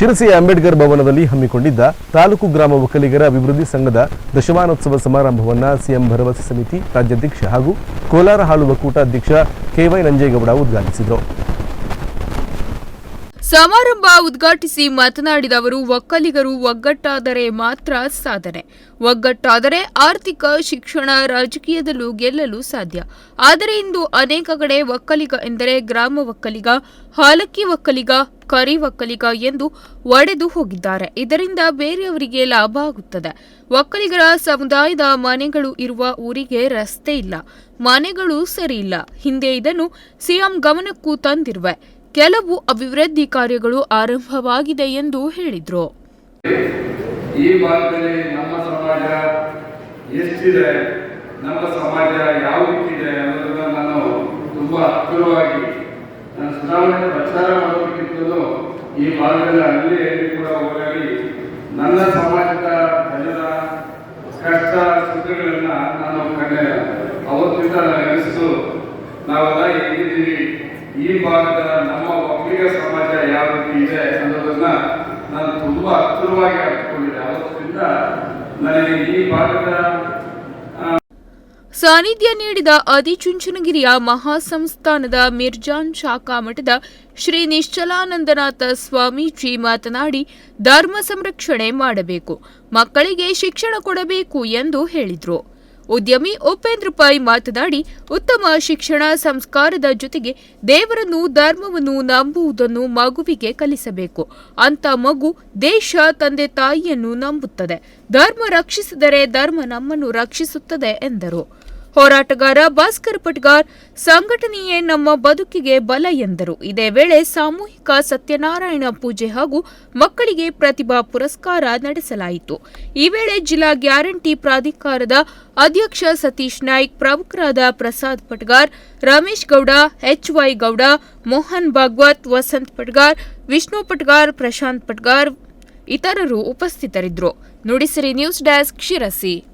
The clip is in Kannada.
ಶಿರಸಿಯ ಅಂಬೇಡ್ಕರ್ ಭವನದಲ್ಲಿ ಹಮ್ಮಿಕೊಂಡಿದ್ದ ತಾಲೂಕು ಗ್ರಾಮ ಒಕ್ಕಲಿಗರ ಅಭಿವೃದ್ಧಿ ಸಂಘದ ದಶಮಾನೋತ್ಸವ ಸಮಾರಂಭವನ್ನು ಸಿಎಂ ಭರವಸೆ ಸಮಿತಿ ರಾಜ್ಯಾಧ್ಯಕ್ಷ ಹಾಗೂ ಕೋಲಾರ ಹಾಳು ಒಕ್ಕೂಟ ಅಧ್ಯಕ್ಷ ಕೆವೈ ನಂಜೇಗೌಡ ಉದ್ಘಾಟಿಸಿದರು. ಸಮಾರಂಭ ಉದ್ಘಾಟಿಸಿ ಮಾತನಾಡಿದ ಅವರು, ಒಕ್ಕಲಿಗರು ಒಗ್ಗಟ್ಟಾದರೆ ಮಾತ್ರ ಸಾಧನೆ. ಒಗ್ಗಟ್ಟಾದರೆ ಆರ್ಥಿಕ ಶಿಕ್ಷಣ ರಾಜಕೀಯದಲ್ಲೂ ಗೆಲ್ಲಲು ಸಾಧ್ಯ. ಆದರೆ ಇಂದು ಅನೇಕ ಕಡೆ ಒಕ್ಕಲಿಗ ಎಂದರೆ ಗ್ರಾಮ ಒಕ್ಕಲಿಗ, ಹಾಲಕ್ಕಿ ಒಕ್ಕಲಿಗ, ಕರಿ ಒಕ್ಕಲಿಗ ಎಂದು ಒಡೆದು ಹೋಗಿದ್ದಾರೆ. ಇದರಿಂದ ಬೇರೆಯವರಿಗೆ ಲಾಭ ಆಗುತ್ತದೆ. ಒಕ್ಕಲಿಗರ ಸಮುದಾಯದ ಮನೆಗಳು ಇರುವ ಊರಿಗೆ ರಸ್ತೆ ಇಲ್ಲ. ಮನೆಗಳು ಸರಿ ಇಲ್ಲ. ಹಿಂದೆ ಇದನ್ನು ಸಿಎಂ ಗಮನಕ್ಕೂ ತಂದಿರುವೆ. ಕೆಲವು ಅಭಿವೃದ್ಧಿ ಕಾರ್ಯಗಳು ಆರಂಭವಾಗಿದೆ ಎಂದು ಹೇಳಿದರು. ಈ ಭಾಗದಲ್ಲಿ ನಮ್ಮ ಸಮಾಜ ಎಷ್ಟಿದೆ, ನಮ್ಮ ಸಮಾಜ ಯಾವ ರೀತಿಇದೆ ಅನ್ನೋದನ್ನ ನಾನು ತುಂಬಾ ಹತ್ತಿರವಾಗಿ ನಾನು ಚುನಾವಣೆ ಪ್ರಚಾರ ಮಾಡೋದಕ್ಕಿಂತಲೂ ಈ ಭಾಗದಲ್ಲಿ ಅಲ್ಲಿ ಎಲ್ಲಿ ಕೂಡ ಹೋಗಿ ನನ್ನ ಸಮಾಜದ ಜನರ ಕಷ್ಟ ಸುಖಗಳನ್ನ ನಾನು ಕಂಡೆ ಅವತ್ತಿಂದ ನನಗನಿಸ್ತು ನಾವೆಲ್ಲ ಹೇಗಿದ್ದೀವಿ? ಈ ಭಾಗದ ನಮ್ಮ ಒಕ್ಕಲಿಗ ಸಮಾಜ ಯಾವ ರೀತಿ ಇದೆ ಅನ್ನೋದನ್ನ ನಾನು ತುಂಬಾ ಹತ್ತಿರವಾಗಿ ಅರ್ಥಕೊಂಡಿದ್ದೆ ಅವತ್ತಿಂದ ನನಗೆ ಈ ಭಾಗದ ಸಾನ್ನಿಧ್ಯ ನೀಡಿದ ಆದಿಚುಂಚನಗಿರಿಯ ಮಹಾಸಂಸ್ಥಾನದ ಮಿರ್ಜಾನ್ ಶಾಖಾ ಮಠದ ಶ್ರೀ ನಿಶ್ಚಲಾನಂದನಾಥ ಸ್ವಾಮೀಜಿ ಮಾತನಾಡಿ, ಧರ್ಮ ಸಂರಕ್ಷಣೆ ಮಾಡಬೇಕು, ಮಕ್ಕಳಿಗೆ ಶಿಕ್ಷಣ ಕೊಡಬೇಕು ಎಂದು ಹೇಳಿದರು. ಉದ್ಯಮಿ ಉಪೇಂದ್ರ ಪೈ ಮಾತನಾಡಿ, ಉತ್ತಮ ಶಿಕ್ಷಣ ಸಂಸ್ಕಾರದ ಜೊತೆಗೆ ದೇವರನ್ನು, ಧರ್ಮವನ್ನು ನಂಬುವುದನ್ನು ಮಗುವಿಗೆ ಕಲಿಸಬೇಕು. ಅಂತ ಮಗು ದೇಶ, ತಂದೆ, ತಾಯಿಯನ್ನು ನಂಬುತ್ತದೆ. ಧರ್ಮ ರಕ್ಷಿಸಿದರೆ ಧರ್ಮ ನಮ್ಮನ್ನು ರಕ್ಷಿಸುತ್ತದೆ ಎಂದರು. ಹೋರಾಟಗಾರ ಭಾಸ್ಕರ್ ಪಟ್ಗಾರ್, ಸಂಘಟನೆಯೇ ನಮ್ಮ ಬದುಕಿಗೆ ಬಲ ಎಂದರು. ಇದೇ ವೇಳೆ ಸಾಮೂಹಿಕ ಸತ್ಯನಾರಾಯಣ ಪೂಜೆ ಹಾಗೂ ಮಕ್ಕಳಿಗೆ ಪ್ರತಿಭಾ ಪುರಸ್ಕಾರ ನಡೆಸಲಾಯಿತು. ಈ ವೇಳೆ ಜಿಲ್ಲಾ ಗ್ಯಾರಂಟಿ ಪ್ರಾಧಿಕಾರದ ಅಧ್ಯಕ್ಷ ಸತೀಶ್ ನಾಯ್ಕ್, ಪ್ರಮುಖರಾದ ಪ್ರಸಾದ್ ಪಟ್ಗಾರ್, ರಮೇಶ್ ಗೌಡ, ಎಚ್ ವೈ ಗೌಡ, ಮೋಹನ್ ಭಾಗವತ್, ವಸಂತ್ ಪಟ್ಗಾರ್, ವಿಷ್ಣು ಪಟ್ಗಾರ್, ಪ್ರಶಾಂತ್ ಪಟ್ಗಾರ್ ಇತರರು ಉಪಸ್ಥಿತರಿದ್ದರು. Nudisiri news desk Sirsi.